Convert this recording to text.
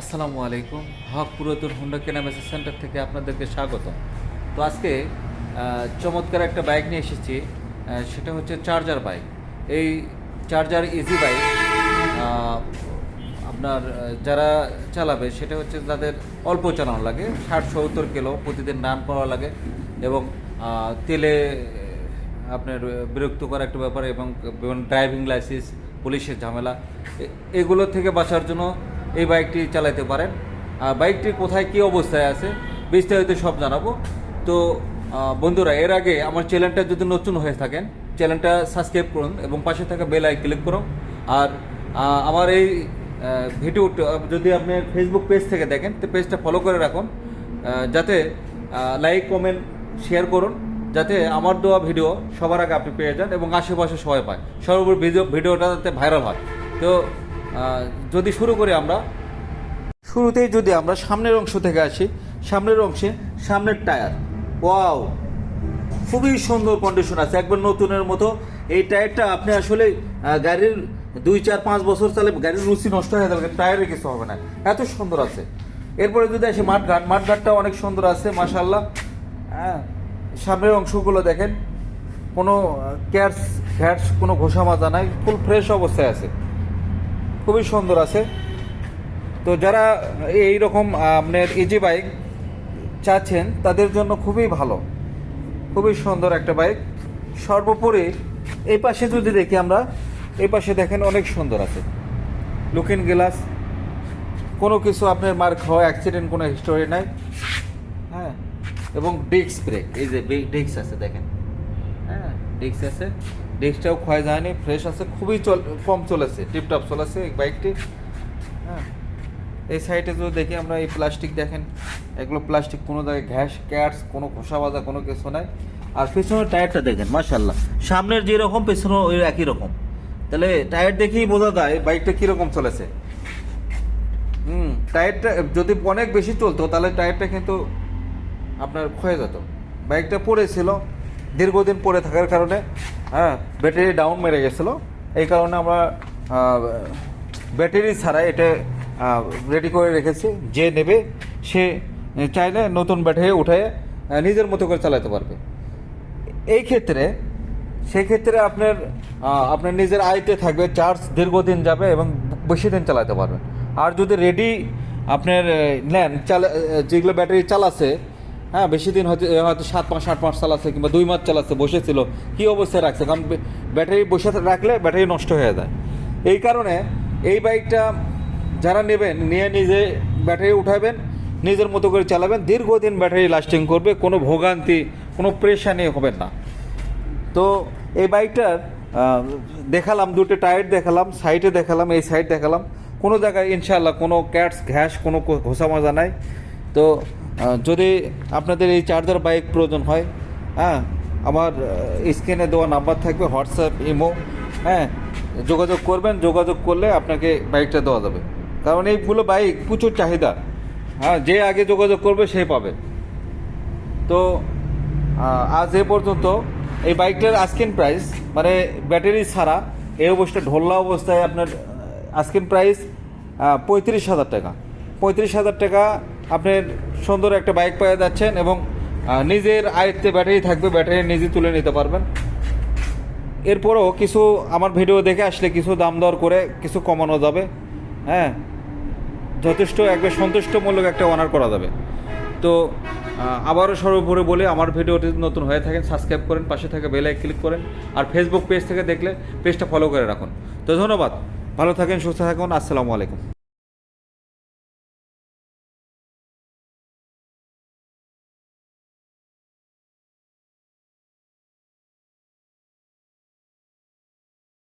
আসসালামু আলাইকুম। হক পুরাতন হুন্ডা কেনাবেচা সেন্টার থেকে আপনাদেরকে স্বাগত তো আজকে চমৎকার একটা বাইক নিয়ে এসেছি সেটা হচ্ছে চার্জার বাইক। এই চার্জার ইজি বাইক আপনার যারা চালাবে, সেটা হচ্ছে তাদের অল্প চালানো লাগে, ষাট, সত্তর কিলো প্রতিদিন রান করা লাগে এবং তেলে আপনার বিরক্ত বিরক্তকর একটা ব্যাপার এবং ড্রাইভিং লাইসেন্স পুলিশের ঝামেলা এগুলো থেকে বাঁচার জন্য এই বাইকটি চালাতে পারেন। আর বাইকটি কোথায় কী অবস্থায় আছে বিস্তারিত সব জানাব। তো বন্ধুরা, এর আগে আমার চ্যানেলটা যদি নতুন হয়ে থাকেন, চ্যানেলটা সাবস্ক্রাইব করুন এবং পাশে থাকা বেল আই ক্লিক করুন। আর আমার এই ভিডিওটা যদি আপনি ফেসবুক পেজ থেকে দেখেন, তো পেজটা ফলো করে রাখুন। যাতে লাইক কমেন্ট শেয়ার করুন। যাতে আমার দেওয়া ভিডিও সবার আগে আপনি পেয়ে যান এবং আশেপাশে সবাই পায়। সর্বোপরি ভিডিও ভিডিওটা যাতে ভাইরাল হয়। তো যদি শুরু করি আমরা শুরুতেই যদি আমরা সামনের অংশ থেকে আসি, সামনের অংশে সামনের টায়ার। ওয়াও, খুবই সুন্দর কন্ডিশন আছে, একবার নতুনের মতো। এই টায়ারটা আপনি আসলে গাড়ির দুই, চার, পাঁচ বছর চালে গাড়ির রুচি নষ্ট হয়ে যাবে টায়ারে কিছু হবে না। এত সুন্দর আছে। এরপরে যদি আসি মাঠঘাট মাঠঘাটটা অনেক সুন্দর আছে মাশাল্লাহ হ্যাঁ সামনের অংশগুলো দেখেন, কোনো ক্যাটস ঘ্যাটস কোনো ঘোষা মাজা নাই, ফুল ফ্রেশ অবস্থায় আছে। খুবই সুন্দর আছে। তো যারা এই রকম আপনার ইজি বাইক চাচ্ছেন, তাদের জন্য খুবই ভালো। খুবই সুন্দর একটা বাইক। সর্বোপরি এই পাশে যদি দেখি আমরা, এই পাশে দেখেন অনেক সুন্দর আছে। Looking glass. কোনো কিছু আপনার মার্ক হয়, অ্যাক্সিডেন্ট, কোনো হিস্টোরি নাই। হ্যাঁ? এবং ডিস্ক ব্রেক, এই যে ডিস্ক আছে, দেখেন। হ্যাঁ ডিস্ক আছে। ডিস্কটাও ক্ষয় যায়নি, ফ্রেশ আছে, খুবই চল কম চলেছে, টিপটপ চলেছে এই বাইকটি। হ্যাঁ? এই সাইডে যদি দেখি আমরা এই প্লাস্টিক দেখেন, এগুলো প্লাস্টিক কোনো জায়গায় ঘ্যাস ক্যাটস, কোনো খোসা বাজা, কোনো কিছু নাই। আর পেছনের টায়ারটা দেখেন মাশাল্লাহ সামনের যেরকম, পেছনেও ওই একই রকম। তাহলে টায়ার দেখেই বোঝা যায় বাইকটা কীরকম চলেছে। হুম টায়ারটা যদি অনেক বেশি চলতো, তাহলে টায়ারটা কিন্তু আপনার ক্ষয়ে যেত। বাইকটা পড়েছিল, দীর্ঘদিন পড়ে থাকার কারণে হ্যাঁ ব্যাটারি ডাউন মেরে গেছিল। এই কারণে আমরা ব্যাটারি ছাড়া এটা রেডি করে রেখেছি, যে নেবে, সে চাইলে নতুন ব্যাটারি উঠে নিজের মতো করে চালাতে পারবে। এই ক্ষেত্রে, সেই ক্ষেত্রে আপনার আপনার নিজের আয়তে থাকবে চার্জ দীর্ঘদিন যাবে এবং বেশি দিন চালাতে পারবেন। আর যদি রেডি আপনার নেন, চালা যেগুলো ব্যাটারি চালাচ্ছে হ্যাঁ বেশি দিন হয়তো হয়তো সাত মাস, আট মাস চালাচ্ছে কিংবা দুই মাস চালাচ্ছে বসেছিল, কি অবস্থায় রাখছে? কারণ ব্যাটারি বসে রাখলে ব্যাটারি নষ্ট হয়ে যায়। এই কারণে, এই বাইকটা যারা নেবেন, নিয়ে নিজে ব্যাটারি উঠাবেন, নিজের মতো করে চালাবেন, দীর্ঘদিন ব্যাটারি লাস্টিং করবে, কোনো ভোগান্তি, কোনো প্রেশানি হবেন না। তো এই বাইকটার দেখালাম, দুটো টায়ার দেখালাম সাইডে দেখালাম, এই সাইড দেখালাম। কোনো জায়গায় ইনশাল্লাহ কোনো ক্যাটস ঘ্যাস কোনো ঘষা মাজা নাই। তো যদি আপনাদের এই চার্জার বাইক প্রয়োজন হয় হ্যাঁ আমার স্ক্রিনে দেওয়া নাম্বার থাকবে হোয়াটসঅ্যাপ ইমো হ্যাঁ যোগাযোগ করবেন, যোগাযোগ করলে আপনাকে বাইকটা দেওয়া যাবে। কারণ এইগুলো বাইক, প্রচুর চাহিদা। হ্যাঁ যে আগে যোগাযোগ করবে সে পাবে। তো আজ এ পর্যন্ত এই বাইকটার আস্কিন প্রাইস মানে ব্যাটারি ছাড়া এই অবস্থা ঢোল্লা অবস্থায় আপনার আস্কিন প্রাইস পঁয়ত্রিশ হাজার টাকা। পঁয়ত্রিশ হাজার টাকা আপনার সুন্দর একটা বাইক পেয়ে যাচ্ছেন এবং নিজের আয়ত্তে ব্যাটারি থাকবে, ব্যাটারি নিজে তুলে নিতে পারবেন। এরপরও কিছু আমার ভিডিও দেখে আসলে কিছু দাম দর করে কিছু কমানো যাবে। হ্যাঁ যথেষ্ট একবার সন্তুষ্টমূলক একটা অনার করা যাবে। তো আবারও সর্বোপরি বলে, আমার ভিডিওটি নতুন হয়ে থাকেন সাবস্ক্রাইব করেন, পাশে থাকা বেল আই ক্লিক করেন, আর ফেসবুক পেজ থেকে দেখলে পেজটা ফলো করে রাখুন। তো ধন্যবাদ, ভালো থাকেন, সুস্থ থাকুন, আসসালামু আলাইকুম।